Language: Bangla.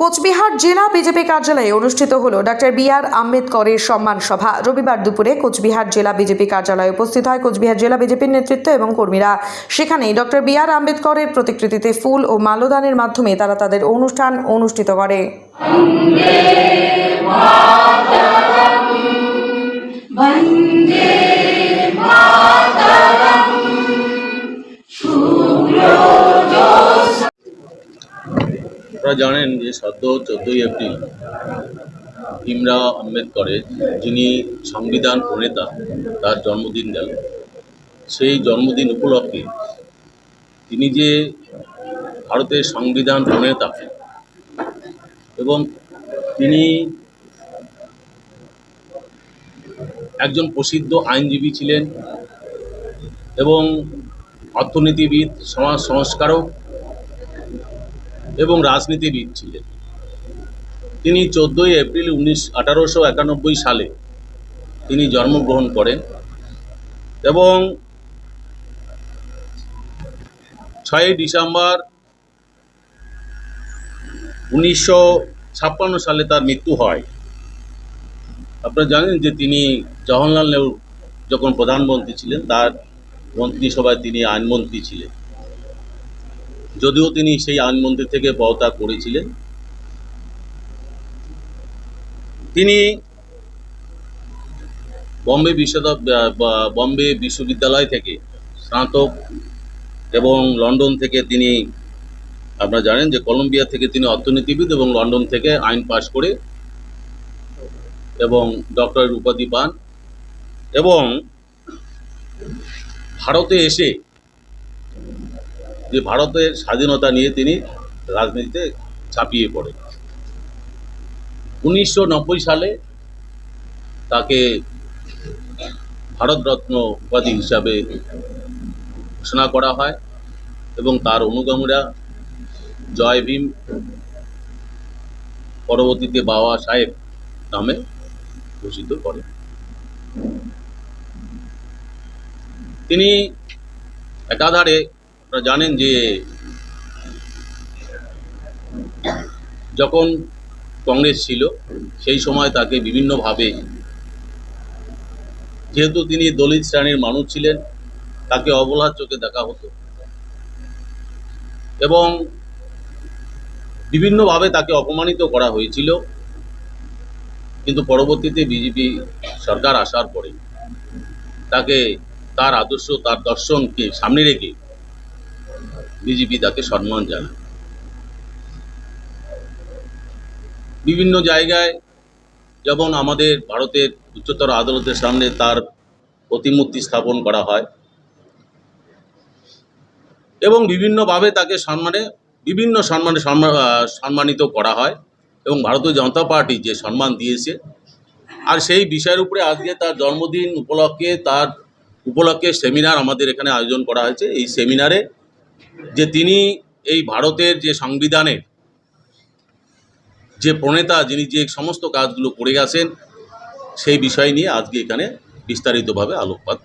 কোচবিহার জেলা বিজেপি কার্যালয়ে অনুষ্ঠিত হল ডক্টর বি আর আম্বেদকরের সম্মান সভা। রবিবার দুপুরে কোচবিহার জেলা বিজেপি কার্যালয়ে উপস্থিত হয় কোচবিহার জেলা বিজেপির নেতৃত্ব এবং কর্মীরা। সেখানেই ডক্টর বি আর আম্বেদকরের প্রতিকৃতিতে ফুল ও মাল্যদানের মাধ্যমে তারা তাদের অনুষ্ঠান অনুষ্ঠিত করে। আপনারা জানেন যে সদ্য চোদ্দোই এপ্রিল ভীমরাও আম্বেদকরের যিনি সংবিধান প্রণেতা, তার জন্মদিন গেল। সেই জন্মদিন উপলক্ষে তিনি যে ভারতের সংবিধান প্রণেতা এবং তিনি একজন প্রসিদ্ধ আইনজীবী ছিলেন এবং অর্থনীতিবিদ, সমাজ সংস্কারক এবং রাজনীতিবিদ ছিলেন। তিনি চোদ্দোই এপ্রিল উনিশ আঠারোশো একানব্বই সালে তিনি জন্মগ্রহণ করেন এবং ছয়ই ডিসেম্বর উনিশশো ছাপ্পান্ন সালে তার মৃত্যু হয়। আপনারা জানেন যে তিনি জওহরলাল নেহরু যখন প্রধানমন্ত্রী ছিলেন, তার মন্ত্রিসভায় তিনি আইনমন্ত্রী ছিলেন। যদিও তিনি সেই আইনমন্ত্রী থেকে পদত্যাগ করেছিলেন। তিনি বম্বে বিশ্ববিদ্যালয় বম্বে বিশ্ববিদ্যালয় থেকে স্নাতক এবং লন্ডন থেকে তিনি, আপনারা জানেন যে কলম্বিয়া থেকে তিনি অর্থনীতিবিদ এবং লন্ডন থেকে আইন পাশ করে এবং ডক্টরের উপাধি পান এবং ভারতে এসে যে ভারতের স্বাধীনতা নিয়ে তিনি রাজনীতিতে ছাপিয়ে পড়েন। উনিশশো নব্বই সালে তাকে ভারতরত্ন উপাধি হিসাবে ঘোষণা করা হয় এবং তার অনুগামীরা জয় ভীম পরবর্তীতে বাবা সাহেব নামে ঘোষিত করেন। তিনি একাধারে আপনারা জানেন যে, যখন কংগ্রেস ছিল, সেই সময় তাকে বিভিন্নভাবে, যেহেতু তিনি দলিত শ্রেণির মানুষ ছিলেন, তাকে অবলার চোখে দেখা হতো। এবং বিভিন্নভাবে তাকে অপমানিত করা হয়েছিল, কিন্তু পরবর্তীতে বিজেপি সরকার আসার পরে, তাকে তার আদর্শ, তার দর্শনকে সামনে রেখে বিজেপি তাকে সম্মান জানায়। বিভিন্ন জায়গায় যেমন আমাদের ভারতের উচ্চতর আদালতের সামনে তার প্রতিমূর্তি স্থাপন করা হয় এবং বিভিন্নভাবে তাকে সম্মানে, বিভিন্ন সম্মানে সম্মা- সম্মানিত করা হয় এবং ভারতীয় জনতা পার্টি যে সম্মান দিয়েছে আর সেই বিষয়ের উপরে আজকে তার জন্মদিন উপলক্ষে, তার উপলক্ষে সেমিনার আমাদের এখানে আয়োজন করা হয়েছে। এই সেমিনারে যে তিনি এই ভারতের যে সংবিধানের যে প্রণেতা, যিনি যে সমস্ত কাজগুলো করে গেছেন, সেই বিষয় নিয়ে আজকে এখানে বিস্তারিতভাবে আলোকপাত